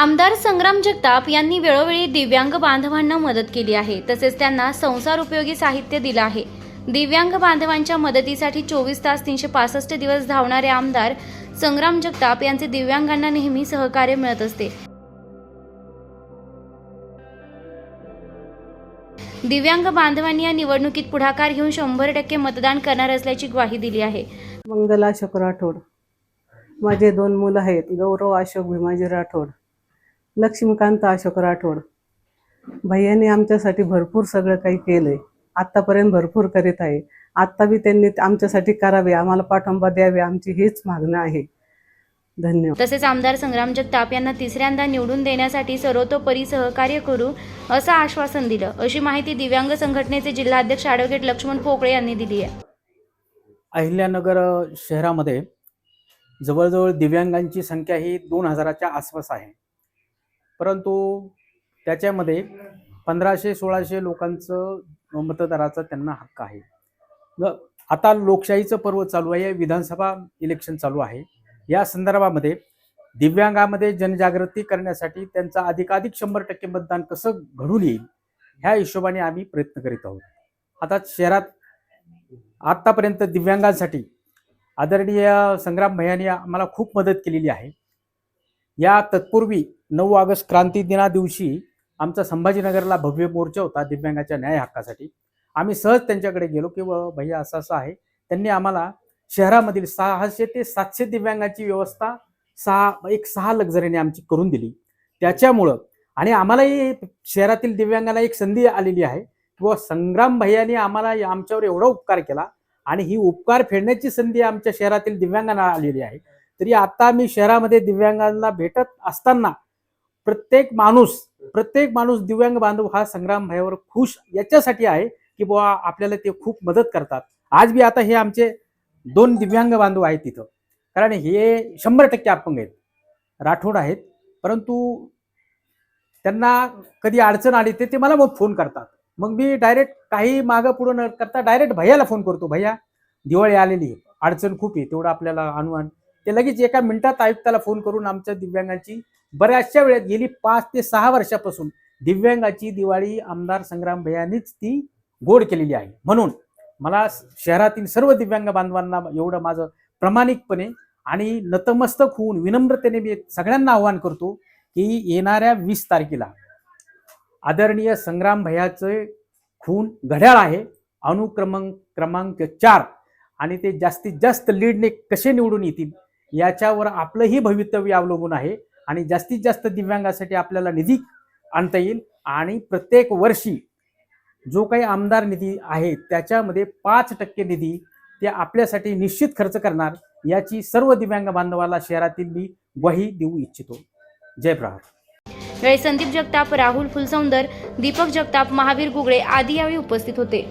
आमदार संग्राम जगताप यांनी वेळोवेळी दिव्यांग बांधवांना मदत केली आहे. तसेच त्यांना संसार उपयोगी साहित्य दिलं आहे. दिव्यांग बांधवांच्या मदतीसाठी चोवीस तास तीनशे पासष्ट दिवस धावणारे आमदार संग्राम जगताप यांचे दिव्यांगांना नेहमी सहकार्य मिळत असते. दिव्यांग बांधवांनी या निवडणुकीत पुढाकार घेऊन शंभर टक्के मतदान करणार असल्याची ग्वाही दिली आहे. मंगला अशोक राठोड. माझे दोन मुलं आहेत. गौरव अशोक भीमाजी राठोड. लक्ष्मीकांत अशोक राठोड. भैयाने आमच्यासाठी भरपूर सगळं काही केलंय. आत्तापर्यंत भरपूर करीत आहे. आत्ता बी त्यांनी आमच्यासाठी करावे आम्हाला पाठिंबा द्यावे आमची हीच मागणं आहे. धन्यवाद. तसेच आमदार संग्राम जगताप यांना तिसऱ्यांदा निवडून देण्यासाठी सर्वतोपरी सहकार्य करू असं आश्वासन दिलं. अशी माहिती दिव्यांग संघटनेचे जिल्हाध्यक्ष ॲडव्होकेट लक्ष्मण पोकळे यांनी दिली आहे. अहिल्यानगर शहरामध्ये जवळजवळ दिव्यांगांची संख्या ही दोन हजाराच्या आसपास आहे. परंतु त्याच्यामध्ये पंधराशे सोळाशे लोकांचं मतदाराचा त्यांना हक्क आहे. आता लोकशाहीचं पर्व चालू आहे विधानसभा इलेक्शन चालू आहे. या संदर्भामध्ये दिव्यांगामध्ये जनजागृती करण्यासाठी त्यांचा अधिकाधिक शंभर टक्के मतदान कसं घडून येईल ह्या हिशोबाने आम्ही प्रयत्न करीत आहोत. आता शहरात आत्तापर्यंत दिव्यांगांसाठी आदरणीय संग्राम भैयानी आम्हाला खूप मदत केलेली आहे. या तत्पूर्वी नऊ ऑगस्ट क्रांती दिना दिवशी आमचा संभाजीनगरला भव्य मोर्चा होता दिव्यांगाच्या न्याय हक्कासाठी. आम्ही सहज त्यांच्याकडे गेलो की व भैया असं असं आहे. त्यांनी आम्हाला शहरामधील सहाशे ते सातशे दिव्यांगाची व्यवस्था सहा एक सहा लक्झरीने आमची करून दिली. त्याच्यामुळं आणि आम्हालाही शहरातील दिव्यांगांना एक संधी आलेली आहे किंवा संग्राम भैयाने आम्हाला आमच्यावर एवढा उपकार केला आणि ही उपकार फेडण्याची संधी आमच्या शहरातील दिव्यांगांना आलेली आहे. तरी आता मी शहरामध्ये दिव्यांगांना भेटत असताना प्रत्येक माणूस प्रत्येक माणूस दिव्यांग बांधव हा संग्राम भैयावर खुश याच्यासाठी आहे की बुवा आपल्याला ते खूप मदत करतात. आज बी आता हे आमचे दोन दिव्यांग बांधव आहेत तिथं कारण हे शंभर टक्के अपंग आहेत. राठोड आहेत. परंतु त्यांना कधी अडचण आली ते ते मला मग फोन करतात. मग मी डायरेक्ट काही मागं पुढं न करता डायरेक्ट भैयाला फोन करतो. भैया दिवाळी आलेली आहे. अडचण खूप आहे. तेवढं आपल्याला अनुमान ते लगेच एका मिनिटात आयुक्ताला फोन करून आमच्या दिव्यांगाची बऱ्याचशा वेळेत गेली पाच ते सहा वर्षापासून दिव्यांगाची दिवाळी आमदार संग्राम भैयानीच ती गोड केलेली आहे. म्हणून मला शहरातील सर्व दिव्यांग बांधवांना एवढं माझं प्रामाणिकपणे आणि नतमस्तक होऊन विनम्रतेने मी सगळ्यांना आवाहन करतो की येणाऱ्या वीस तारखेला आदरणीय संग्राम भैयाचे खून घड्याळ आहे. अनुक्रमांक क्रमांक चार आणि ते जास्तीत जास्त लीडने कसे निवडून येतील याच्यावर आपलंही भवितव्य अवलंबून आहे आणि जास्तीत जास्त दिव्यांगासाठी आपल्याला निधी आणता येईल. आणि प्रत्येक वर्षी जो काही आमदार निधी आहे त्याच्यामध्ये पाच टक्के निधी ते आपल्यासाठी निश्चित खर्च करणार याची सर्व दिव्यांग बांधवाला शहरातील मी ग्वाही देऊ इच्छितो. जय प्रहार संदीप जगताप राहुल फुलसौंदर दीपक जगताप महावीर गुगळे आदी यावेळी उपस्थित होते.